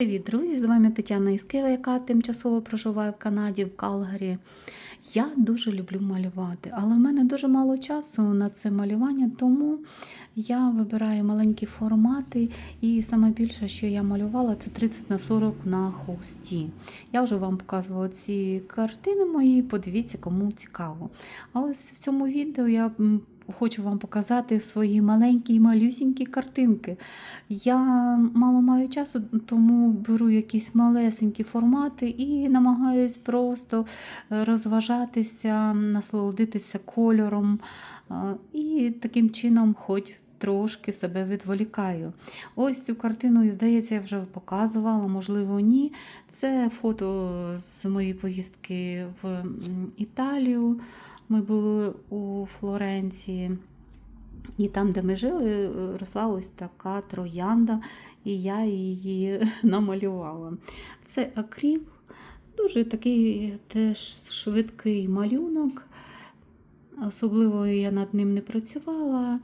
Привіт, друзі! З вами Тетяна Іскива, яка тимчасово проживає в Канаді, в Калгарі. Я дуже люблю малювати, але в мене дуже мало часу на це малювання, тому я вибираю маленькі формати. І саме більше, що я малювала, це 30 на 40 на холсті. Я вже вам показувала ці картини мої, подивіться, кому цікаво. А ось в цьому відео я хочу вам показати свої маленькі і малюсінькі картинки. Я мало маю часу, тому беру якісь малесенькі формати і намагаюсь просто е, розважатися, насолодитися кольором е, і таким чином хоч трошки себе відволікаю. Ось цю картину, здається, я вже показувала, можливо, ні. Це фото з моєї поїздки в Італію. Ми були у Флоренції. І там, де ми жили, росла ось така троянда, і я її намалювала. Це акріл, дуже такий теж швидкий малюнок. Особливо я над ним не працювала.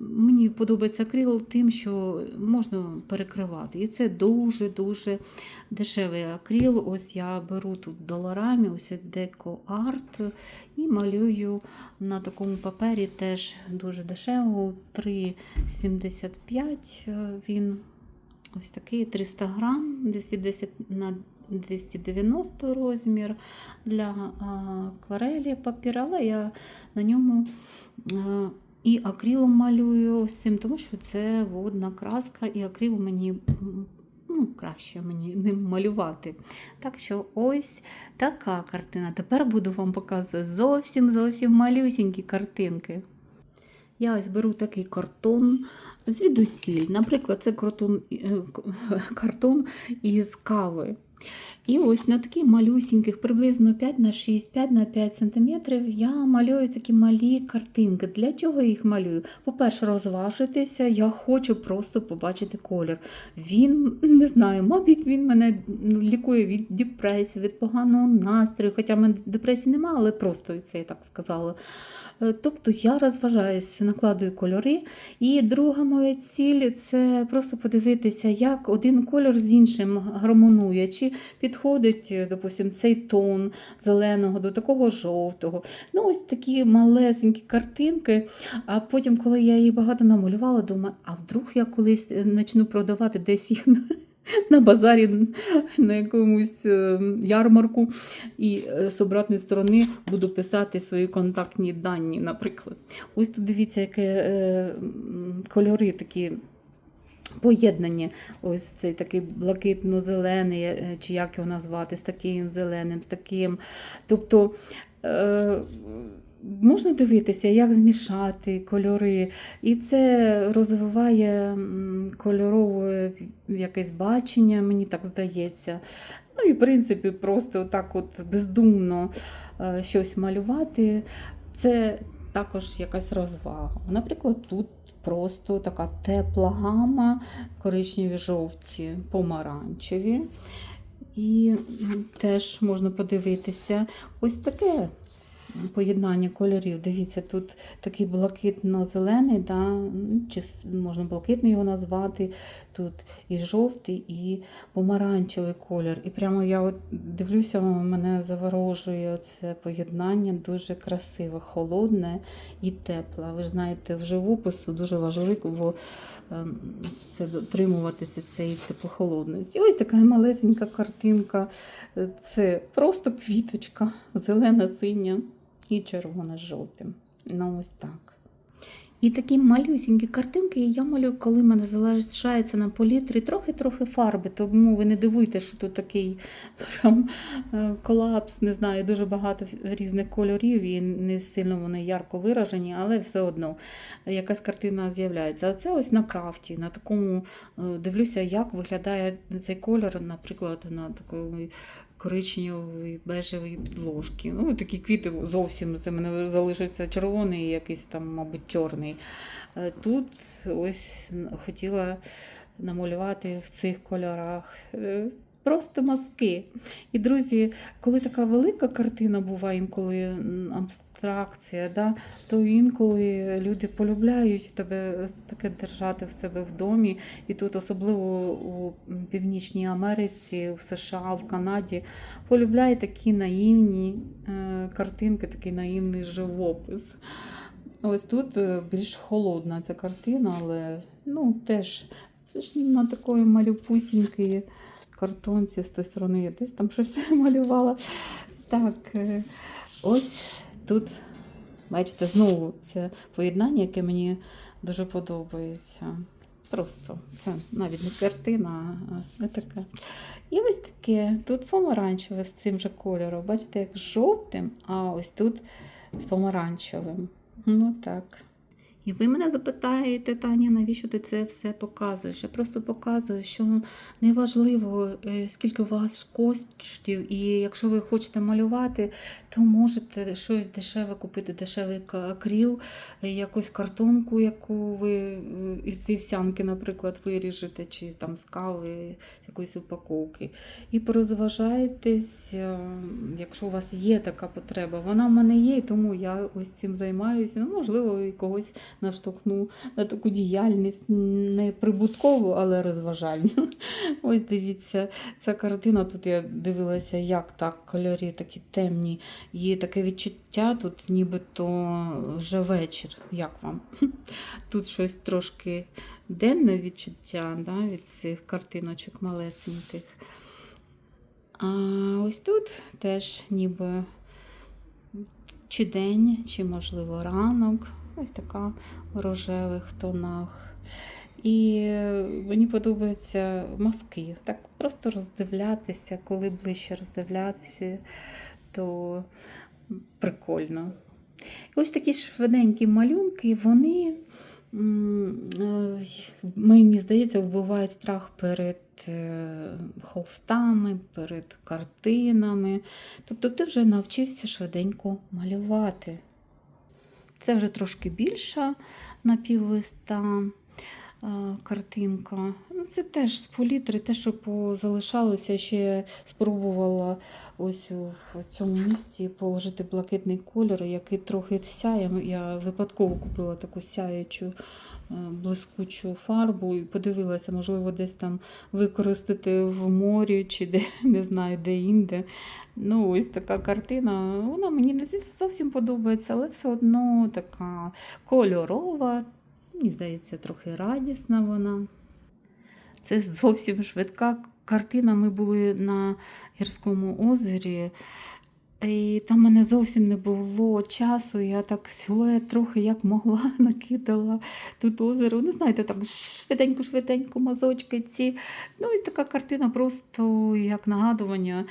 Мені подобається акрил тим, що можна перекривати. І це дуже-дуже дешевий акрил. Ось я беру тут доларами, ось Deco Art і малюю на такому папері теж дуже дешево. 3,75 він ось такий 300 грам, 210 на 290 розмір для акварелі папір, але я на ньому а, і акрилом малюю цим, тому що це водна краска, і акрил мені ну, краще мені ним малювати. Так що ось така картина. Тепер буду вам показувати зовсім зовсім малюсінькі картинки. Я ось беру такий картон звідусіль. Наприклад, це картон, е, картон із кави. І ось на таких малюсіньких, приблизно 5 на 6, 5 на 5 см я малюю такі малі картинки. Для чого я їх малюю? По-перше, розважитися, я хочу просто побачити колір. Він, не знаю, мабуть, він мене лікує від депресії, від поганого настрою. Хоча в мене депресії немає, але просто це я так сказала. Е, Тобто я розважаюся, накладую кольори. І друга моя ціль це просто подивитися, як один кольор з іншим гармонує. Чи підходить, допустим, цей тон зеленого до такого жовтого. Ну, ось такі малесенькі картинки. А потім, коли я її багато намалювала, думаю, а вдруг я колись почну продавати десь їх на- базарі на якомусь е, ярмарку, і е, з обратної сторони буду писати свої контактні дані, наприклад. Ось тут дивіться, які е, кольори такі. Поєднані, ось цей такий блакитно-зелений, чи як його назвати, з таким зеленим, з таким. Тобто е, можна дивитися, як змішати кольори, і це розвиває кольорове якесь бачення, мені так здається. Ну і в принципі, просто так от бездумно е, щось малювати. Це також якась розвага. Наприклад, тут просто така тепла гама, коричневі, жовті, помаранчеві. І теж можна подивитися ось таке поєднання кольорів. Дивіться, тут такий блакитно-зелений, да? чи можна блакитний його назвати. Тут і жовтий, і помаранчевий колір. І прямо я от дивлюся, мене заворожує це поєднання, дуже красиве, холодне і тепле. Ви ж знаєте, в живопису дуже важливо ем, це дотримуватися цієї теплохолодності. Ось така малесенька картинка. Це просто квіточка, зелена, синя і червона з жовтим. Ну, ось так. І такі малюсінькі картинки я малюю, коли мене залишається на політрі трохи-трохи фарби. Тому ви не дивуйте, що тут такий прям е, колапс, не знаю, дуже багато різних кольорів і не сильно вони ярко виражені, але все одно якась картина з'являється. А це ось на крафті, на такому е, дивлюся, як виглядає цей кольор, наприклад, на такої коричневої бежевої підложки. Ну, такі квіти зовсім це мене залишиться червоний якийсь там, мабуть, чорний. Е, Тут ось хотіла намалювати в цих кольорах. Е, просто мазки. І, друзі, коли така велика картина буває, інколи абстракція, да, то інколи люди полюбляють тебе таке держати в себе в домі. І тут, особливо у Північній Америці, в США, в Канаді, полюбляють такі наївні е, картинки, такий наївний живопис. Ось тут е, більш холодна ця картина, але ну, теж це ж на такої малюпусінької картонці з тої сторони я десь там щось малювала. Так, е, ось тут, бачите, знову це поєднання, яке мені дуже подобається. Просто це навіть не картина, а така. І ось таке. Тут помаранчеве з цим же кольором. Бачите, як з жовтим, а ось тут з помаранчевим. Ну так. І ви мене запитаєте, Таня, навіщо ти це все показуєш? Я просто показую, що неважливо, е, скільки у вас коштів, і якщо ви хочете малювати, то можете щось дешеве купити, дешевий акріл, е, якусь картонку, яку ви е, із вівсянки, наприклад, виріжете, чи там з кави, якоїсь упаковки. І порозважайтесь, якщо у вас є така потреба. Вона в мене є, тому я ось цим займаюся. Ну, можливо, і когось наштовхну на таку діяльність не прибуткову, але розважальну. Ось дивіться, ця картина. Тут я дивилася, як так, кольорі такі темні. Є таке відчуття, тут нібито вже вечір. Як вам? Тут щось трошки денне відчуття да, від цих картиночок малесеньких. А ось тут теж ніби чи день, чи, можливо, ранок. Ось така в рожевих тонах. І мені подобаються маски. Так просто роздивлятися, коли ближче роздивлятися, то прикольно. І ось такі швиденькі малюнки, вони, е, мені здається, вбивають страх перед е, холстами, перед картинами. Тобто ти вже навчився швиденько малювати. Це вже трошки більша напівлиста е, картинка. Ну, це теж з палітри, те, що позалишалося, ще спробувала ось в цьому місці положити блакитний кольор, який трохи сяє. Я випадково купила таку сяючу блискучу фарбу і подивилася, можливо, десь там використати в морі чи де, не знаю, де-інде. Ну, ось така картина. Вона мені не зовсім подобається, але все одно така кольорова. Мені здається, трохи радісна вона. Це зовсім швидка картина. Ми були на гірському озері. І там мене зовсім не було часу. Я так силует трохи як могла накидала тут озеро. Ну, знаєте, так швиденько-швиденько мазочки ці. Ну, ось така картина просто як нагадування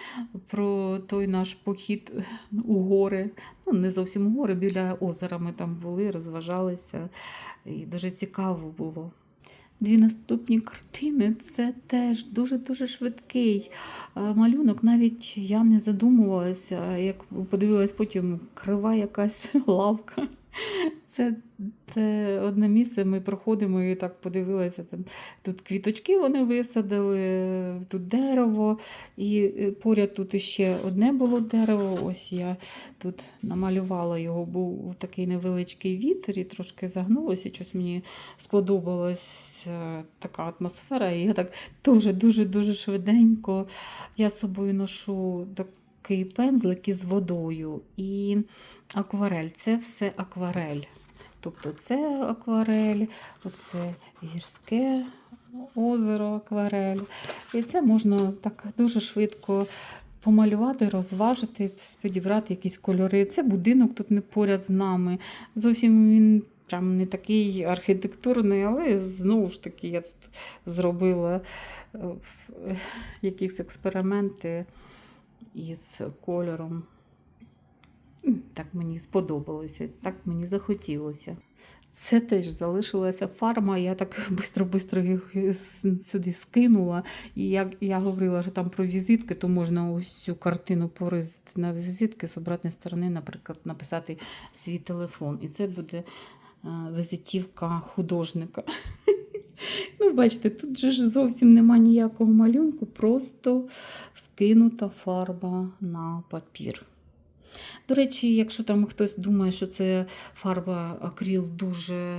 про той наш похід у гори. Ну, не зовсім у гори, біля озера ми там були, розважалися. І дуже цікаво було. Дві наступні картини це теж дуже-дуже швидкий е, малюнок. Навіть я не задумувалася, як подивилась потім крива якась лавка. Це те одне місце, ми проходимо і так подивилися. Там, тут квіточки вони висадили, тут дерево, і е, поряд тут ще одне було дерево. Ось я тут намалювала його, був такий невеличкий вітер і трошки загнулося. Щось мені сподобалась е, така атмосфера. І я так дуже-дуже-дуже швиденько я з собою ношу такий пензлик із водою. І акварель це все акварель. Тобто це акварель, оце гірське озеро акварель. І це можна так дуже швидко помалювати, розважити, підібрати якісь кольори. Це будинок тут не поряд з нами. Зовсім він прям не такий архітектурний, але знову ж таки я тут зробила е, е, якісь експерименти із кольором. Так мені сподобалося, так мені захотілося. Це теж залишилася фарма, я так швидко-швидко їх сюди скинула. І як я говорила, що там про візитки, то можна ось цю картину поризати на візитки, з обратної сторони, наприклад, написати свій телефон. І це буде е, візитівка художника. Ну, бачите, тут же ж зовсім нема ніякого малюнку, просто скинута фарба на папір. До речі, якщо там хтось думає, що це фарба акрил дуже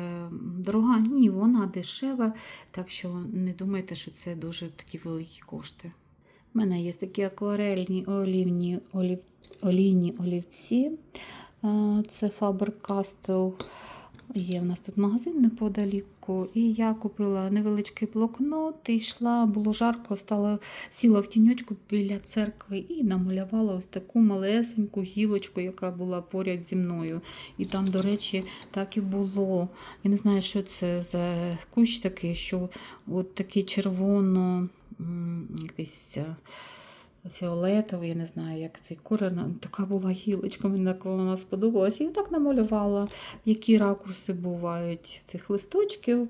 дорога, ні, вона дешева, так що не думайте, що це дуже такі великі кошти. У мене є такі акварельні олівні олів... олійні олівці. Це Faber-Castell. Є в нас тут магазин неподаліку, і я купила невеличкий блокнот, і йшла, було жарко, стала, сіла в тіньочку біля церкви і намалювала ось таку малесеньку гілочку, яка була поряд зі мною. І там, до речі, так і було. Я не знаю, що це за кущ такий, що от такий червоно, якийсь. Фіолетовий, я не знаю, як цей ну, Така була гілочка, мені так вона сподобалась. І так намалювала, які ракурси бувають цих листочків.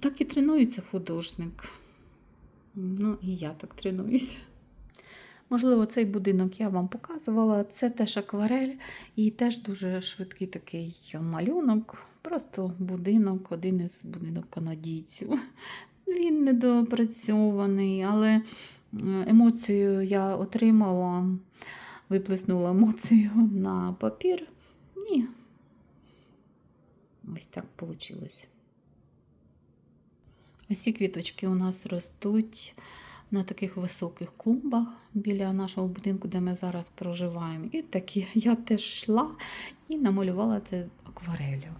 Так і тренується художник. Ну, і я так тренуюся. Можливо, цей будинок я вам показувала. Це теж акварель і теж дуже швидкий такий малюнок. Просто будинок, один із будинок канадійців. Він недоопрацьований, але емоцію я отримала, виплеснула емоцію на папір. Ні. Ось так вийшло. Ось ці квіточки у нас ростуть на таких високих клумбах біля нашого будинку, де ми зараз проживаємо. І такі я теж йшла і намалювала це акварелью.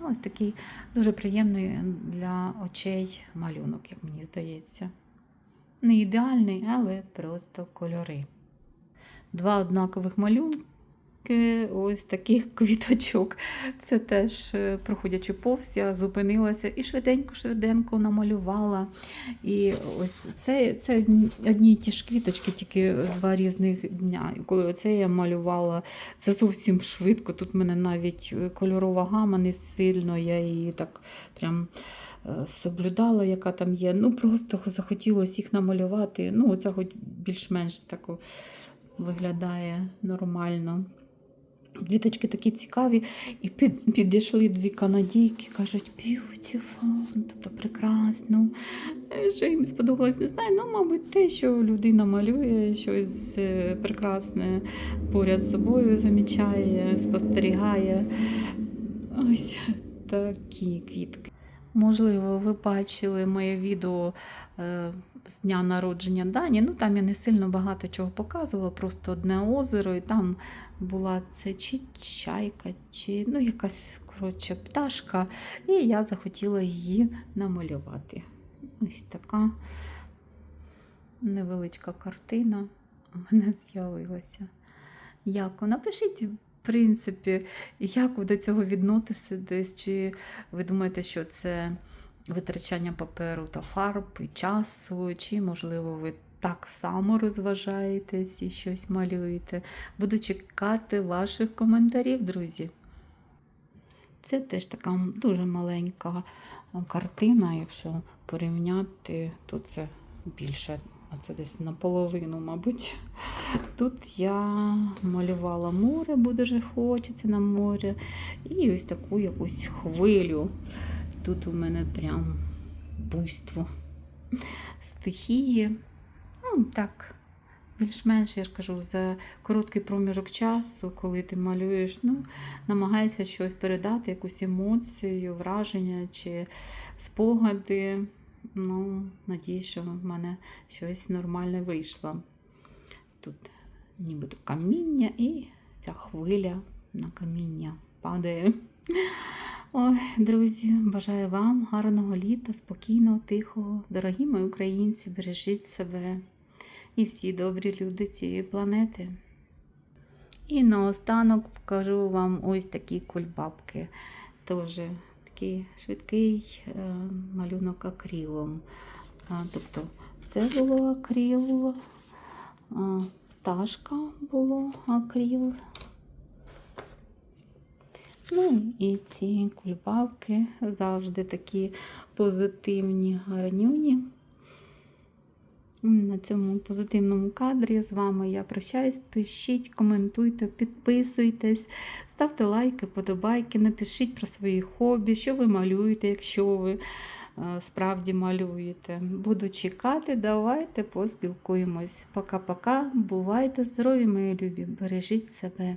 Ось такий дуже приємний для очей малюнок, як мені здається. Не ідеальний, але просто кольори. Два однакових малюнки, ось таких квіточок. Це теж, е, проходячи повз, я зупинилася і швиденько-швиденько намалювала. І ось це, це одні й ті ж квіточки, тільки два різних дня. І коли оце я малювала, це зовсім швидко. Тут в мене навіть е, кольорова гама не сильно, я її так прям е, соблюдала, яка там є. Ну, просто захотілося їх намалювати. Ну, оця хоч більш-менш тако виглядає нормально. Квіточки такі цікаві, і під, підійшли дві канадійки, кажуть, beautiful, тобто прекрасно. Е, Що їм сподобалось, не знаю. Ну, мабуть, те, що людина малює щось е, прекрасне поряд з собою замічає, спостерігає. Ось такі квітки. Можливо, ви бачили моє відео е, з дня народження Дані. Ну там я не сильно багато чого показувала, просто одне озеро, і там була це чи чайка, чи ну, якась коротше, пташка. І я захотіла її намалювати. Ось така невеличка картина у мене з'явилася. Яко? Напишіть, принципі, як ви до цього відноситесь, чи ви думаєте, що це витрачання паперу та фарб і часу, чи, можливо, ви так само розважаєтесь і щось малюєте. Буду чекати ваших коментарів, друзі. Це теж така дуже маленька картина, якщо порівняти, то це більше, а це десь наполовину, мабуть. Тут я малювала море, бо дуже хочеться на море. І ось таку якусь хвилю. Тут у мене прям буйство стихії. Ну, так, більш-менш, я ж кажу, за короткий проміжок часу, коли ти малюєш, ну, намагаєшся щось передати, якусь емоцію, враження чи спогади. Ну, надіюсь, що в мене щось нормальне вийшло. Тут нібито каміння і ця хвиля на каміння падає. Ой, друзі, бажаю вам гарного літа, спокійного, тихого. Дорогі мої українці, бережіть себе і всі добрі люди цієї планети. І наостанок покажу вам ось такі кульбабки. Теж такий швидкий е, малюнок акрилом. Тобто це було акрил, пташка було акрил. Ну і ці кульбавки завжди такі позитивні, гарнюні. На цьому позитивному кадрі з вами я прощаюсь. Пишіть, коментуйте, підписуйтесь, ставте лайки, подобайки, напишіть про свої хобі, що ви малюєте, якщо ви е, справді малюєте. Буду чекати, давайте поспілкуємось. Пока-пока. Бувайте здорові, мої любі. Бережіть себе.